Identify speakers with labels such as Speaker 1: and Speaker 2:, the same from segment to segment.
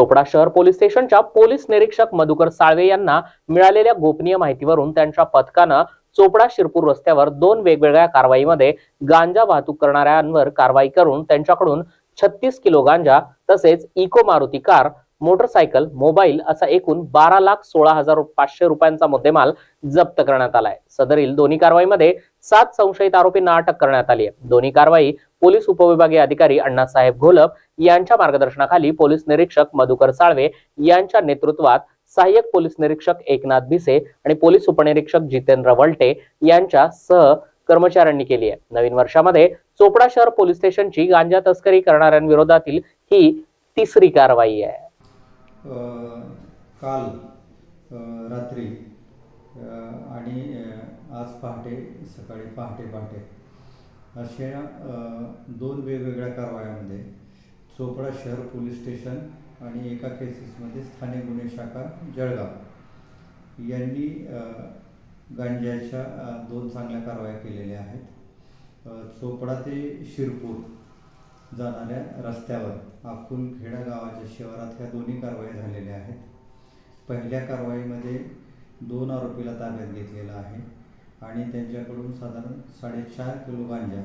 Speaker 1: चोपडा शहर पोलीस स्टेशनच्या पोलीस निरीक्षक मधुकर साळवे यांना मिळालेल्या गोपनीय माहितीवरून त्यांच्या पथकानं चोपडा शिरपूर रस्त्यावर दोन वेगवेगळ्या कारवाईमध्ये गांजा वाहतूक करणाऱ्यांवर कारवाई करून त्यांच्याकडून छत्तीस किलो गांजा तसेच Eeco Maruti car motorcycle mobile असा एकूण बारा लाख सोळा हजार पाचशे रुपयांचा मुद्देमाल जप्त करण्यात आलाय. सदरील दोन्ही कारवाईमध्ये सात संशयित आरोपींना अटक करण्यात आली आहे. दोन्ही कारवाई पोलीस उपविभागीय अधिकारी अण्णासाहेब घोलप यांच्या मार्गदर्शनाखाली पोलीस निरीक्षक मधुकर साळवे यांच्या नेतृत्वात सहाय्यक पोलीस निरीक्षक एकनाथ भिसे आणि पोलीस उपनिरीक्षक जितेंद्र वलटे यांच्या सह कर्मचाऱ्यांनी केली आहे. नवीन वर्षामध्ये चोपडा शहर पोलीस स्टेशनची गांजा तस्करी करणाऱ्यांविरोधातील ही तिसरी कारवाई आहे.
Speaker 2: काल रात्री आणि आज पहाटे सकाळी पहाटे पहाटे अशा दोन वेगवेगळ्या कारवायामध्ये चोपडा शहर पोलीस स्टेशन आणि एका केसेसमध्ये स्थानिक गुन्हे शाखा जळगाव यांनी गांजाच्या दोन चांगल्या कारवाया केलेल्या आहेत. चोपडा ते शिरपूर जाणाऱ्या रस्त्यावर. अकुलखेडा गावाच्या शिवारात ह्या दोन्ही कारवाई झालेल्या आहेत. पहिल्या कारवाईमध्ये दोन आरोपीला ताब्यात घेतलेला आहे आणि त्यांच्याकडून साधारण साडेचार किलो गांजा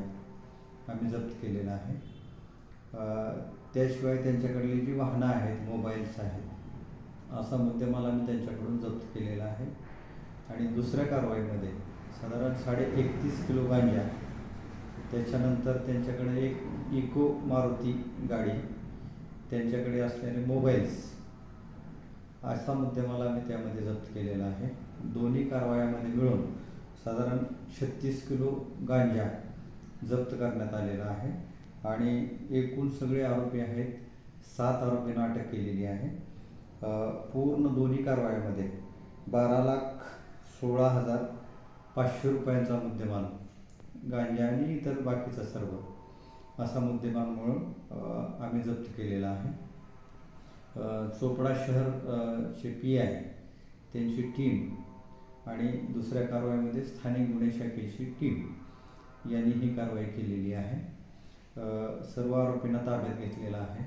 Speaker 2: आम्ही जप्त केलेला आहे. त्याशिवाय त्यांच्याकडली जी वाहनं आहेत मोबाईल्स आहेत असा मुद्देमाल आम्ही त्यांच्याकडून जप्त केलेला आहे. आणि दुसऱ्या कारवाईमध्ये साधारण साडे एकतीस किलो गांजा त्याच्यानंतर त्यांच्याकडे एक इको मारुती गाडी त्यांच्याकडे असलेले मोबाईल्स असा मुद्देमाल आम्ही त्यामध्ये जप्त केलेला आहे. दोन्ही कारवायामध्ये मिळून साधारण छत्तीस किलो गांजा जप्त करण्यात आलेला आहे. आणि एकूण सगळे आरोपी आहेत सात आरोपींना अटक केलेली आहे. पूर्ण दोन्ही कारवायामध्ये बारा लाख सोळा हजार पाचशे रुपयांचा मुद्देमाल गांजा आणि इतर बाकीचं सर्व असा मुद्देमाल म्हणून आम्ही जप्त केलेला आहे. चोपडा शहर चे पी आय त्यांची टीम आणि दुसऱ्या कारवाईमध्ये स्थानिक गुन्हे शाखेची टीम यांनी ही कारवाई केलेली आहे. सर्व आरोपींना ताब्यात घेतलेला आहे.